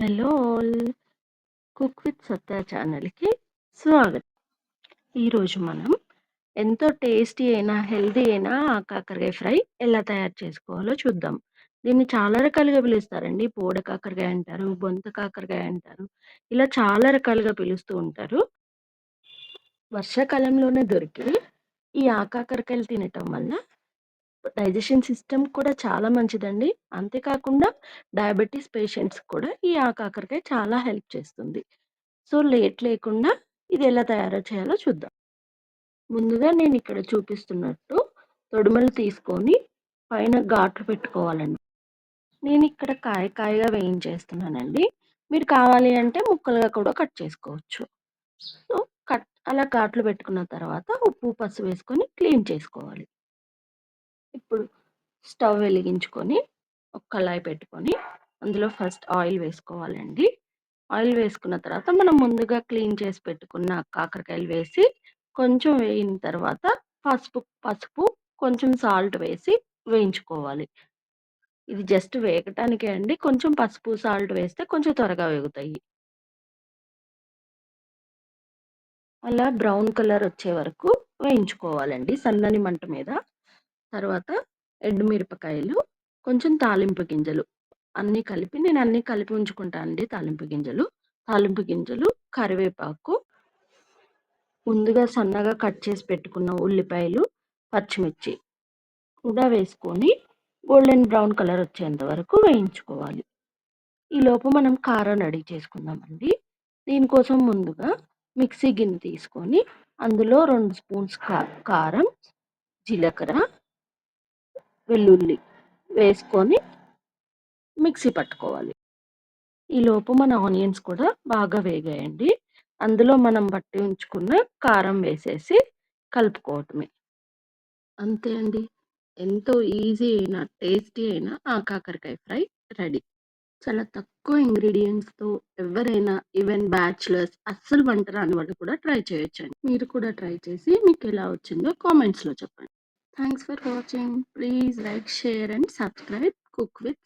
Hello all. Cook with సత్తా ఛానల్కి స్వాగతం. ఈరోజు మనం ఎంతో టేస్టీ అయినా హెల్దీ అయినా కాకరకాయ ఫ్రై ఎలా తయారు చేసుకోవాలో చూద్దాం. దీన్ని చాలా రకాలుగా పిలుస్తారండి. పోడ కాకరకాయ అంటారు బొంత కాకరకాయ అంటారు ఇలా చాలా రకాలుగా పిలుస్తూ ఉంటారు. వర్షాకాలంలోనే దొరికి ఈ ఆకాకరకాయలు తినటం వల్ల డైజెషన్ సిస్టమ్ కూడా చాలా మంచిదండి. అంతేకాకుండా డయాబెటీస్ పేషెంట్స్ కూడా ఈ ఆకాకరకాయ చాలా హెల్ప్ చేస్తుంది. సో, లేట్ లేకుండా ఇది ఎలా తయారు చేయాలో చూద్దాం. ముందుగా నేను ఇక్కడ చూపిస్తున్నట్టు తొడుమలు తీసుకొని పైన ఘాట్లు పెట్టుకోవాలండి. నేను ఇక్కడ కాయ కాయగా వేయించేస్తున్నానండి. మీరు కావాలి అంటే ముక్కలుగా కూడా కట్ చేసుకోవచ్చు. సో, కట్ అలా ఘాట్లు పెట్టుకున్న తర్వాత ఉప్పు, పసుపు వేసుకొని క్లీన్ చేసుకోవాలి. ఇప్పుడు స్టవ్ వెలిగించుకొని ఒక కళాయి పెట్టుకొని అందులో ఫస్ట్ ఆయిల్ వేసుకోవాలండి. ఆయిల్ వేసుకున్న తర్వాత మనం ముందుగా క్లీన్ చేసి పెట్టుకున్న కాకరకాయలు వేసి కొంచెం వేయిన తర్వాత పసుపు పసుపు కొంచెం సాల్ట్ వేసి వేయించుకోవాలి. ఇది జస్ట్ వేగటానికే అండి. కొంచెం పసుపు సాల్ట్ వేస్తే కొంచెం త్వరగా వేగుతాయి. అలా బ్రౌన్ కలర్ వచ్చే వరకు వేయించుకోవాలండి. సన్నని మంట మీద తర్వాత ఎండుమిరపకాయలు కొంచెం తాలింపు గింజలు. అన్నీ కలిపి నేను అన్నీ కలిపి ఉంచుకుంటాను అండి తాలింపు గింజలు. తాలింపు గింజలు కరివేపాకు ముందుగా సన్నగా కట్ చేసి పెట్టుకున్న ఉల్లిపాయలు పచ్చిమిర్చి కూడా వేసుకొని గోల్డెన్ బ్రౌన్ కలర్ వచ్చేంత వరకు వేయించుకోవాలి. ఈ లోపు మనం కారం రెడీ చేసుకుందామండి. దీనికోసం ముందుగా మిక్సీ గిన్నె తీసుకొని అందులో రెండు స్పూన్స్ కారం జీలకర్ర వెల్లుల్లి వేసుకొని మిక్సీ పట్టుకోవాలి. ఈలోపు మన ఆనియన్స్ కూడా బాగా వేగాయండి. అందులో మనం బట్టి ఉంచుకున్న కారం వేసేసి కలుపుకోవటమే. అంతే అండి. ఎంతో ఈజీ అయిన టేస్టీ అయినా ఆ కాకరకాయ ఫ్రై రెడీ. చాలా తక్కువ ఇంగ్రీడియంట్స్తో ఎవరైనా ఈవెన్ బ్యాచులర్స్ అస్సలు వంట రాని వాళ్ళు కూడా ట్రై చేయొచ్చండి. మీరు కూడా ట్రై చేసి మీకు ఎలా వచ్చిందో కామెంట్స్లో చెప్పండి. Thanks for watching. Please like, share and subscribe. Cook with